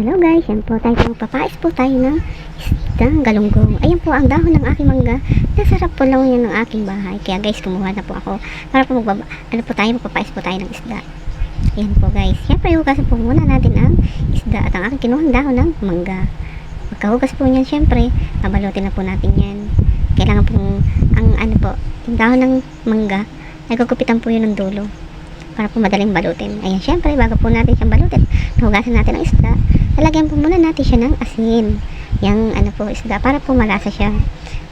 Hello guys, yan po tayo po papais po tayo ng isda, galunggong. Ayan po ang dahon ng aking mangga. Nasarap po lang yan ng aking bahay. Kaya guys, kumuha na po ako para po magbaba, ano po tayo, magpapais po tayo ng isda. Ayan po guys. Siyempre, hugasan po muna natin ang isda at ang aking kinuhang dahon ng mangga. Pagkahugas po niyan, siyempre, babalutin na po natin yan. Kailangan po, ang ano po, yung dahon ng mangga, ay po yun ng dulo para po madaling balutin. Ayan, syempre, bago po natin siyang balutin, nahugasan natin ang isda, lalagyan po muna natin siya ng asin. Yung ano po, isda, para po malasa siya.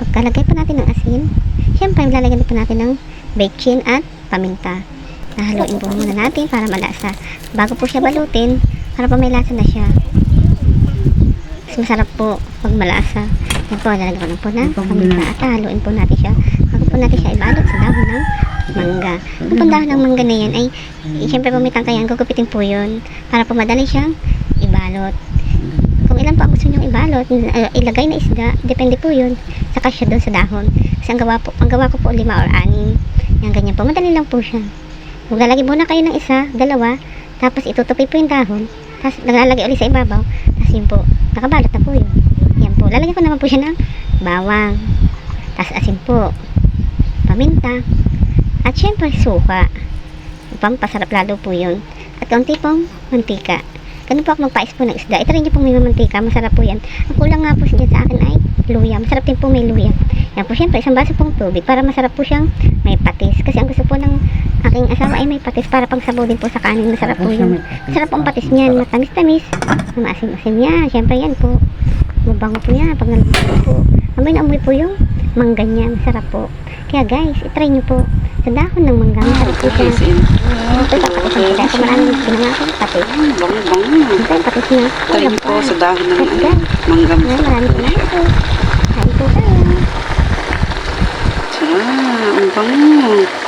Pagkalagay po natin ng asin, syempre, lalagyan po natin ng bacon at paminta. Nahaluin po muna natin para malasa. Bago po siya balutin, para po may lasa na siya. Mas masarap po pag malasa. Yan po, lalagyan na po ng paminta at haluin po natin siya. Bago po natin siya ibalot sa dahon ng mangga. Kapag dahon ng mangga na yan ay, eh, syempre pumitang kayan, gugupitin po yun para po madali siyang ibalot. Kung ilan ang gusto niyong ibalot, uh, ilagay na isda, depende po yun sa kasya doon sa dahon. Kasi ang gawa, po, ang gawa ko po lima or anim. Yan ganyan po, madali lang po siya. Maglalagay muna kayo ng isa, dalawa, tapos itutupi po yung dahon, tapos naglalagay ulit sa ibabaw, tapos yun po, nakabalot na po yun. Yan po, lalagyan ko naman po siya ng bawang, tapos asin po, paminta, at syempre suka. Pampasarap lalo po yun. At kaunti pong mantika. Ganun po ako magpais po ng isda. Ito rin yung pong may mantika. Masarap po yan. Ang kulang nga po siya sa akin ay luya. Masarap din po may luya. Yan po syempre isang baso pong tubig para masarap po siyang may patis. Kasi ang gusto po ng aking asawa ay may patis para pang sabaw din po sa kanin. Masarap po yun. Masarap po ang patis niyan. Matamis-tamis. Maasim-asim niya. Syempre yan po. Mabango po niya. Pag naluluto po. Amoy na amoy po yung mangga niya. Masarap po. Kaya guys, itry niyo po. Sa dahon ng mangga, masarap po siya. Ito pa patis ang sila. Kung maraming pinangakong patis. Bango-bango. Ito yung patis niya. Try niyo po sa dahon ng ano, manggam. ay, maraming pinangakong. Kain po tayo. Ah, ang bango.